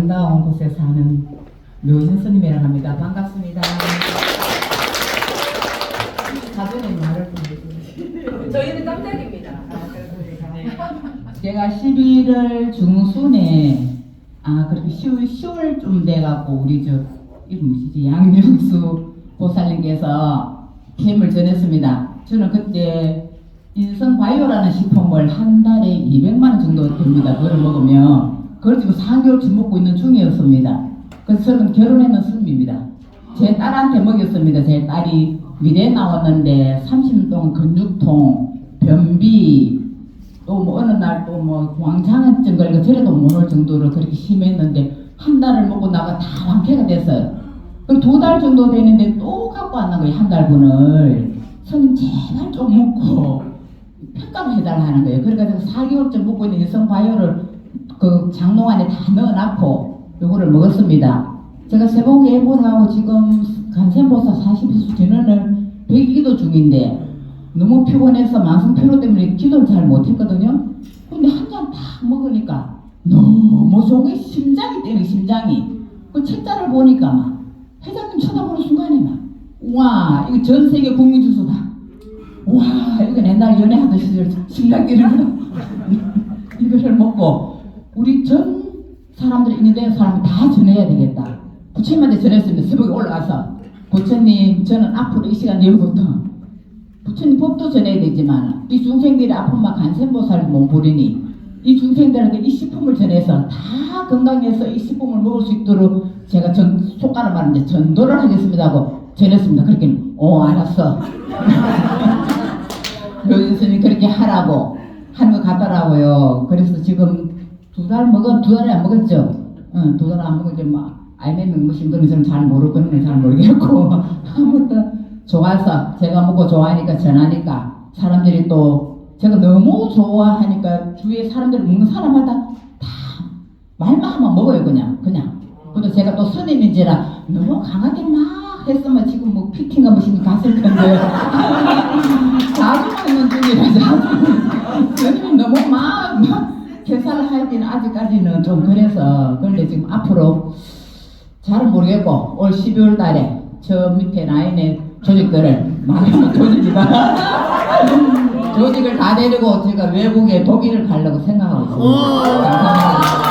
아름다운 곳에 사는 묘진 스님이라고 합니다. 반갑습니다. 사전에 말을 좀. 저희는 깜짝입니다. 제가 11월 중순에 아 그렇게 10월, 10월쯤 돼갖고 우리 저 이름 뭐지 양육수 보살님께서 캠을 전했습니다. 저는 그때 인성 바이오라는 식품을 한 달에 200만 원 정도 됩니다. 그걸 먹으면 그 걸 지금 4개월쯤 먹고 있는 중이었습니다. 그래서 저는 결혼했는 스님입니다. 제 딸한테 먹였습니다. 제 딸이 미대 나왔는데 30년 동안 근육통, 변비, 또 뭐 어느 날 또뭐 광장증 걸리고 저래도 못 올 정도로 그렇게 심했는데 한 달을 먹고 나가 다 완쾌가 됐어요. 두달 정도 되는데 또 갖고 왔는 거예요 한 달분을. 손님 제발 좀 먹고 평가를 해달라는 거예요. 그래가지고 4개월째 먹고 있는 여성 바이오를 그 장롱 안에 다 넣어놨고 요거를 먹었습니다. 제가 세복 예보하고 지금 간센보사 40수 전원을 100기도 중인데 너무 피곤해서 만성 피로 때문에 기도를 잘 못했거든요. 근데 한 잔 딱 먹으니까 너무 속에 심장이 뛰는 심장이 그 책자를 보니까 막 회장님 쳐다보는 순간에 막와 이거 전 세계 국민 주소다. 와 이거 옛날 연애하던 시절 심장 뛰는 거 이거를 먹고 우리 전 사람들이 있는데 사람 다 전해야 되겠다. 부처님한테 전했습니다. 새벽에 올라가서 부처님 저는 앞으로 이 시간 이후부터 부처님 법도 전해야 되지만 이 중생들이 아픔만 간센보살 몸부리니 이 중생들한테 이 식품을 전해서 다 건강해서 이 식품을 먹을 수 있도록 제가 전 속가는 말인데 전도를 하겠습니다 하고 전했습니다. 그렇게 어 알았어. 교수님 그렇게 하라고 하는 것 같더라고요. 그래서 지금 두 달 먹은 두 달에 안 먹었죠. 응, 두 달 안 먹었죠. 뭐 알맹이 무슨 거는 저는 잘 모르고 그런 건잘 모르겠고 아무튼 좋아서 제가 먹고 좋아하니까 전하니까 사람들이 또 제가 너무 좋아하니까 주위에 사람들이 먹는 사람마다 다 말만 하면 먹어요 그냥 그냥. 근데 제가 또 스님인지라 너무 강하게 막 했으면 지금 뭐 피팅가 무슨 갔을 텐데 하기는 아직까지는 좀 그래서 그런데 지금 앞으로 잘은 모르겠고 올 12월 달에 저 밑에 라인에 조직들을 말하면 조직이다 조직을 다 데리고 제가 외국에 독일을 가려고 생각하고 있습니다. 감사합니다.